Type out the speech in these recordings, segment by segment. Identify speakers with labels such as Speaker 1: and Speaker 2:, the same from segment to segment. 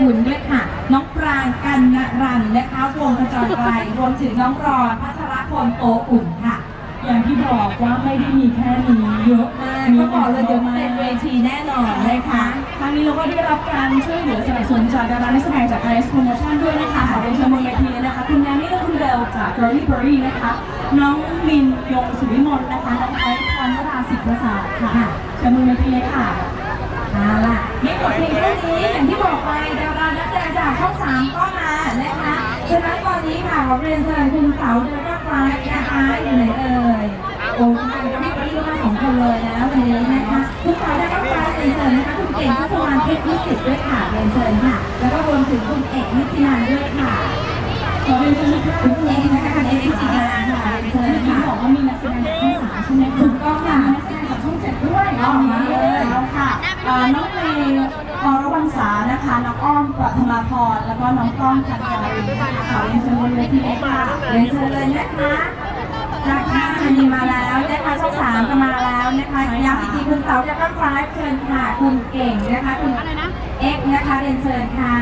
Speaker 1: คุณด้วยค่ะ น้องปรางกันนรันนะคะ วงกระจรไกลรวมถึงน้องรอนพัชรพลโตอุ่นค่ะ
Speaker 2: อย่างที่บอกว่าไม่ได้มีแค่นี้เยอะ
Speaker 1: มากก็บอกเลยเดี๋ยวเป็นเวทีแน่นอนนะคะ
Speaker 2: ครั้งนี้เราก็ได้รับการช่วยเหลือสนับสนุนจากดารานักแสดงจาก IS Promotion ด้วยนะคะขอเป็นชิญบนเวทีเลยนะคะ คุณแนนนี่และคุณเบลจาก Girly Berry นะคะ น้องลินยงสุวิมลนะคะน้องไอซ์พรวราศิษย์ประสาทค่ะชิญบนเวทีเลยค่ะ
Speaker 1: เอาล่ะ นี่บทเพลงเรื่องนี้อย่างที่บอกไปดารานักแสดงจากช่องสามก็มานะคะฉะนั้นตอนนี้ค่ะขอเรียนเชิญคุณเต๋าเดลต้าไฟนะคะอยู่ไหนเอ่ยโอ้คุณเต๋าเดลต้าไฟก็มาสองคนเลยนะวันนี้นะคะคุณเต๋าเดลต้าไฟเรียนเชิญนะคะคุณเก่งทัศวรรณเพชรวิสิตด้วยค่ะเรียนเชิญค่ะ แล้วก็รวมถึงคุณเอกนิตินันด้วยค่ะ
Speaker 2: ขอเรียนเชิญนะคะ
Speaker 1: คุณเอกนะคะคุณเอกนิตินันค่ะเรียนเชิญ
Speaker 2: เมื่อกี้
Speaker 1: ค่ะ
Speaker 2: บอกว่ามีนักแสดงจากช่องสามใช่ไหมคะ
Speaker 1: ถูกต้องค่ะ
Speaker 2: มีนักแสดงจากช่องเจ็ดด้วยอ๋อมาเลยแล้วค่ะเอ่อ น้องเมย์ปรวันษานะคะ น้องอ้อมปฐมาพร แล้วก็น้องก้องกันดารินนะคะขอเรียนเชิญบนเวทีเลยค่ะ
Speaker 1: เรียนเชิญเลยนะคะจากทางมีมาแล้วนะคะช่องสามก็มาแล้วนะคะย้ำอีกทีคุณเต๋าจะต้องฟ้าเชิญค่ะคุณเก่งนะคะคุณเอ็กซ์นะคะเรียนเชิญค่ะ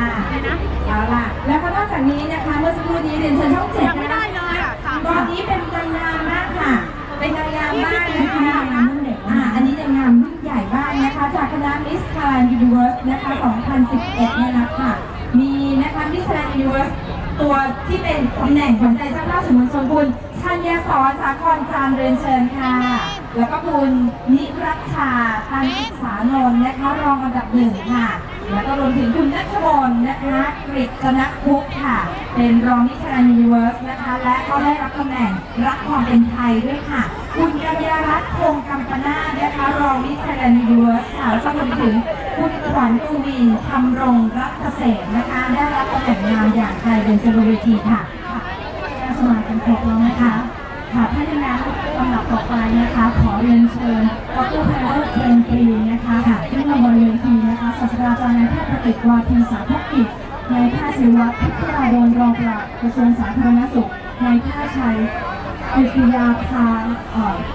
Speaker 1: เอาล่ะแล้วก็นอกจากนี้นะคะเมื่อสักครู่นี้เรียนเชิญช่องเจ็ดนะคะตอนนี้เป็นนางงามมากค่ะะ Miss Thailand Universe นะคะ 2011 เนี่ยนะคะมีนะคะ Miss Thailand Universe ตัวที่เป็นตำแหน่งขวัญใจช่างภาสื่อมวลชนคุณชัญญาสอนสาครจานเรียนเชิญค่ะ แล้วก็คุณนิรัชชาตันอิสานนท์นะคะรองอันดับหนึ่งค่ะ แล้วก็รวมถึงคุณนัทบลนะคะกฤษณคุปต์ค่ะ เป็นรองนิชลันยูนิเวิร์สนะคะ และก็ได้รับตำแหน่งรักความเป็นไทยด้วยค่ะคุณกัญญารัตน์คงกัมปนาทนะคะรองนิชลันยูเวิร์สค่ะแล้วก็รวมถึงคุณขวัญตูวินทำรงรักเกษตรนะคะ ได้รับตำแหน่งงานอย่างไทยเป็นเซเลบริตี้ค่ะ
Speaker 2: การสมัครกันครบแล้วนะคะ ค่ะถ้าอย่างนั้นลำดับต่อไปนะคะ ขอเรียนเชิญดรแพรวเพลงปรีนะคะขึ้นมาบนเวทีนะคะศาสตราจารย์นายแพทย์ประกิตวาทีสาธกิจนายแพทย์ศิริวัฒน์พิทยาโดนรองปลัดกระทรวงสาธารณสุขนายแพทย์ชัย กิติยาพา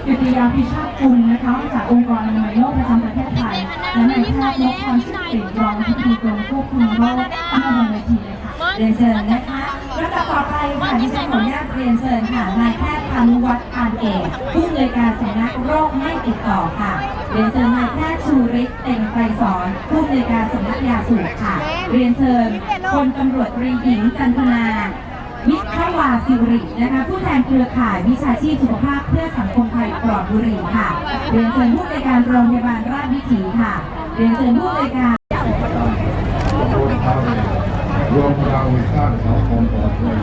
Speaker 2: กิติยาพิชาติกุลนะคะ จากองค์กรอนามัยโลกประจำประเทศไทย และนายแพทย์นพพรชิดติรองอธิบดีกรมควบคุมโรคมาบนเวทีเลยค่ะ
Speaker 1: เรียนเชิญนะคะลำดับต่อไปค่ะดิฉันขออนุญาตเรียนเชิญค่ะนายแพทย์พานุวัฒน์ปานเอกผู้อำนวยการสำนักโรคไม่ติดต่อค่ะเรียนเชิญนายแพทย์ชูฤทธิ์เต็งไกรสอนผู้อำนวยการสำนักยาสูบค่ะ เรียนเชิญพลตำรวจตรีหญิงจันทนา วิทวาสิรินะคะผู้แทนเครือข่ายวิชาชีพสุขภาพเพื่อสังคมไทยปลอดบุหรี่ค่ะเรียนเชิญผู้อำนการโรงพยาบาลราชวิถีค่ะเรียนเชิญผู้อำนการ
Speaker 3: รวมพลังสร้างสังคมปลอดภัย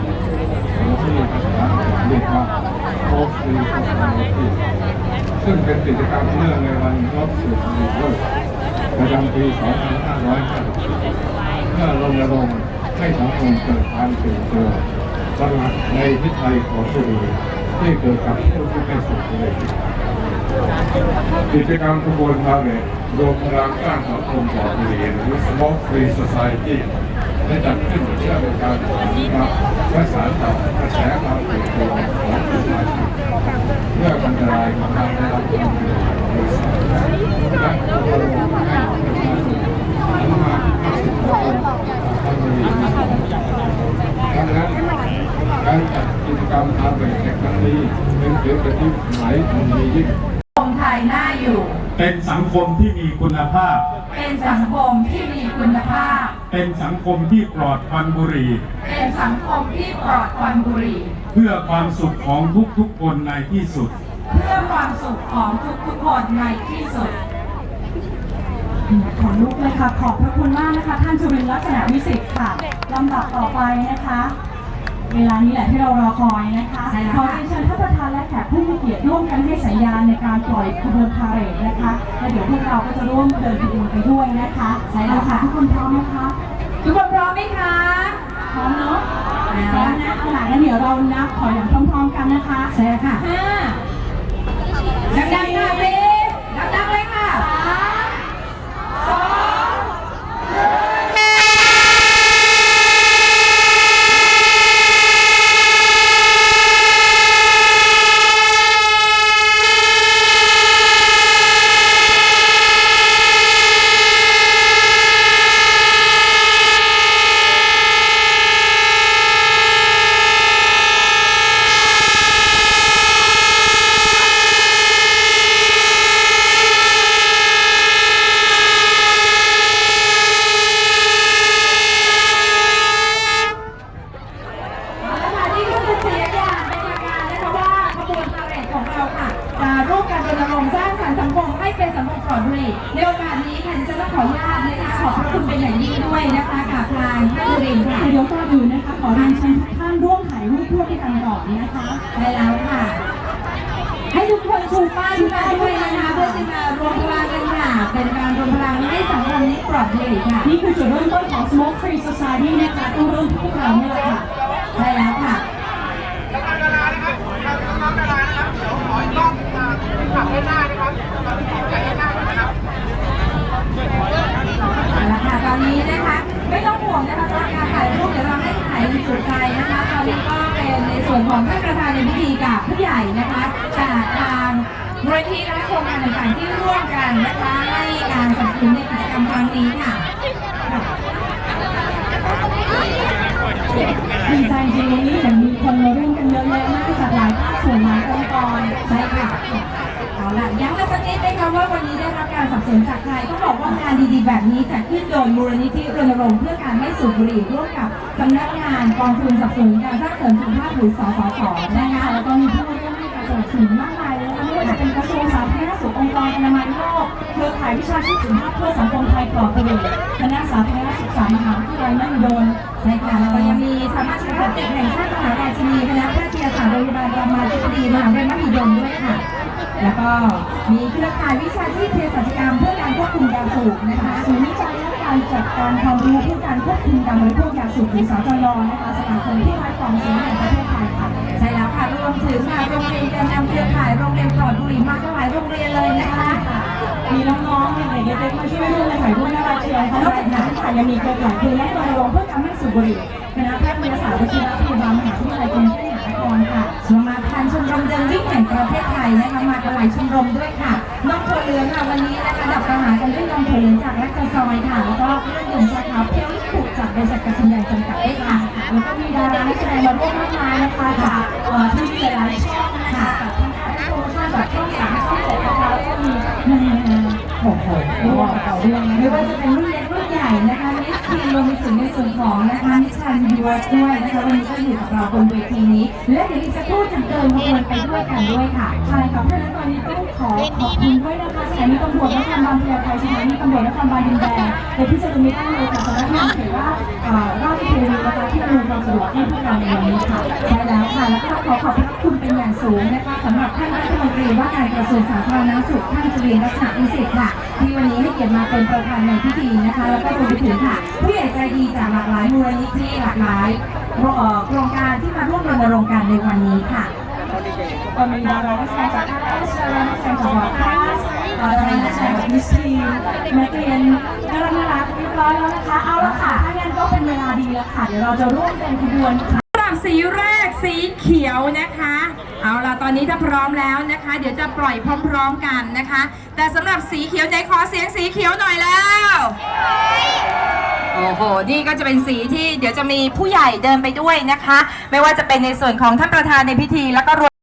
Speaker 3: ที่ภาษาเรียกว่าโคฟีโคฟีซึ่งเป็นกิจกรรมเนื่องในวันลดสุดในโลกประจำปี 2550เพื่อรณรงค์ให้สังคมเกิดการตื่นตัว ตระในพิธีของบุรี่ที่เกิดกับผู้ที่เป็นสุขเลยกิจกรรมขบวนพาเหรดรวมพลังสร้างสังคมปลอดบุหรี่หรือ Smoke Free Society ได้จัดขึ้นเพื่อเป็นการสานรับและสานต่อกระแสความเปลี่ยนแปลงชาชนเพื่อบรรยายของการได้รับความรู้โดยสารและอบรมให้ประชาชนหันมาที่ข้าศึกของทางบุรีดังนั้นการจัดกิจกรรมอาเบกในครั้งนี้เป็นเกี ยรติที่หมายถึงดียิ่ง
Speaker 1: สังคมไทยน่าอยู่
Speaker 4: เป็นสังคมที่มีคุณภาพ
Speaker 1: เป็นสังคมที่มีคุณภาพ
Speaker 4: เป็นสังคมที่ปลอดควันบุหรี่
Speaker 1: เป็นสังคมที่ปลอดควันบุหรี่
Speaker 4: เพื่อความสุขของทุกๆคนในที่สุด
Speaker 1: เพื่อความสุขของทุกๆคนในที่สุด
Speaker 2: ขอลุกเลยค่ะ ขอบพระคุณมากนะคะ ท่านจุรินทร์ลักษณะวิสิทธิ์ค่ะลำดับต่อไปนะคะ เวลานี้แหละที่เรารอคอยนะคะ
Speaker 1: ใช่แล้ว
Speaker 2: ขอ
Speaker 1: ค่ะ
Speaker 2: เรียนเชิญท่านประธานและแขกผู้มีเกียรติร่วมกันให้สัญญาณในการปล่อยขบวนพาเหรดนะคะและเดี๋ยวพวกเราก็จะร่วมเดินขบวนไปด้วยนะคะ
Speaker 1: ใช่แล้วค่ะ
Speaker 2: ทุกคนพร้อมนะคะ
Speaker 1: ทุกคนพร้อมไหมคะ
Speaker 2: พร้อมเนาะ
Speaker 1: เอาละ
Speaker 2: พร้อมนะเอาหลังแล้วเดี๋ยวเรานับถอยหลังพร้อมๆกันนะคะ
Speaker 1: ใช่ค่ะ
Speaker 2: ห้า
Speaker 1: ดังๆค่ะสิดังๆเลยค่ะสอง ดีด้วยนะคะกับทางท่านจุรินทร์ ค่ะ
Speaker 2: เดี๋ยวก่อนอื่นนะคะ ขอเรียนเชิญทุกท่านร่วมถ่ายรูปร่วมกันก่อนนะคะ
Speaker 1: ได้แล้วค่ะ ให้ทุกคนชูป้ายชูป้ายด้วยนะคะเพื่อจะมารวมพลังกันค่ะเป็นการรวมพลังให้สังคมนี้ปลอดภัยค่ะ
Speaker 2: นี่คือจุดเริ่มต้นของ Smoke Free Society นะคะต้องเริ่มที่พวกเราเนี่ยแหละค่ะ
Speaker 1: ใช่แล้วค่ะ เอาละค่ะตอนนี้นะคะ ไม่ต้องห่วงนะคะสำหรับการถ่ายรูปเดี๋ยวเราให้ถ่ายสุดใจนะคะ ตอนนี้ก็เป็นในส่วนของท่านประ ธากับผู้ใหญ่นะคะจากทางมูลนิธิและโครงการต่างๆที่ร่วมกันนะคะให้การสนับสนุนในกิจกรรมครั้งนี้ค่ะ
Speaker 2: ดีใจจริงๆวันนี้เห็นมีคนมาร่วมกันเยอะแยะมากจากหลายภาคส่วนหลาย กา
Speaker 1: รสนับสนุนจากใครต้องบอกว่างานดีๆ แบบนี้จัดขึ้นโดยมูลนิธิรณรงค์เพื่อการไม่สูบบุหรี่ร่วมกับสำนักงานกองทุนสนับสนุนการสร้างเสริมสุขภาพหรือสสสนะคะ
Speaker 2: แล้วก็มีผู้ร่วมให้การสนับสนุนมากมายเลยนะคะไม่ว่าจะเป็นกระทรวงสาธารณสุของค์กรอนามัยโลกเครือข่ายวิชาชีพสุขภาพเพื่อสังคมไทยปลอดบุหรี่คณะสาธารณสุขศาสตร์มหาวิทยาลัยมหิดล
Speaker 1: ใช่ค่ะแล้วก็ยังมีสามาชิกภาพเด็กแห่งชาติมหาราชินีคณะแพทยศาสตร์โรงพยาบาลรามาธิบดีมหาวิทยาลัยมหิดลด้วยค่ะ แล้วก็มีเครือข่ายวิชาชีพเภสัชกรรมเพื่อการควบคุมยาสูบนะคะ
Speaker 2: ศูนย์วิจัยและการจัดการความรู้เพื่อการควบคุมการบริโภคยาสูบหรือสจยนะคะสมาคมผู้ร้ายกองเสียงแห่งประเทศไทยค่ะ
Speaker 1: ใช่แล้วค่ะรวมถึงค่ะโรงเรียนแกนนำเครือข่ายโรงเรียนปลอดบุหรี่มาหลายโรงเรียนเลยนะคะ
Speaker 2: มีน้องๆเด็กๆเล็กๆมาช่วยร่วมในถ่ายรูปน่ารักเชียวนะคะนอกจากนั้นค่ะยังมีเครือข่ายคือและรณรงค์เพื่อการไม่สูบบุหรี่คณะแพ ว
Speaker 1: อร์
Speaker 2: สด้วยนะคะวันนี้ก็
Speaker 1: อยู่กับเราบนเวทีนี้ และเดี๋ยวอีกสักครู่จะเดินขบวนไปด้วยกันด้วยค่ะ
Speaker 2: ใช่ค่ะเพราะฉะนั้นตอนนี้ต้องขอขอบคุณด้วยนะคะสถานีตำรวจนครบาลพญาไทสถานีตำรวจนครบาลดินแดงในที่จะดูไม่ได้เลยค่ะสำนักงานเขตว่าราชเทวีนะคะที่อำนวยความสะดวกให้พวกเราในวันนี้ค่ะ
Speaker 1: ใช่แล้วค่ะแล้วก็ขอขอบพระคุณเป็นอย่างสูงนะคะสำหรับท่านรัฐมนตรีว่าการกระทรวงสาธารณสุขท่านจุลินร์รัตนวิสิทธิ์ค่ะที่วันนี้ให้เกียรติมาเป็นประธานในพิธีนะคะ แล้วก็รวมไปถึงค่ะผู้ใหญ่ใจดีจากหลากหลายมูลนิธิหลากหลายโครงการที่มาร่วมรณรงค์กันในวันนี้ค่ะ
Speaker 2: ก็มีดารานักแสดงจากอาร์ตดารานักแสดงจากวอร์ดคลาสดารานักแสดงจากมิสทีนนักเรียนน่ารักน่ารักเรียบร้อยแล้วนะคะ เอาละค่ะ ถ้างั้นก็เป็นเวลาดีแล้วค่ะ เดี๋ยวเราจะร่วมเป็นขบวนค่ะ
Speaker 1: สำหรับสีแรกสีเขียวนะคะ เอาล่ะตอนนี้ถ้าพร้อมแล้วนะคะ เดี๋ยวจะปล่อยพร้อม ๆกันนะคะ แต่สำหรับสีเขียวใจขอเสียงสีเขียวหน่อยแล้วโอ้โห นี่ก็จะเป็นสีที่เดี๋ยวจะมีผู้ใหญ่เดินไปด้วยนะคะ ไม่ว่าจะเป็นในส่วนของท่านประธานในพิธีแล้วก็รวม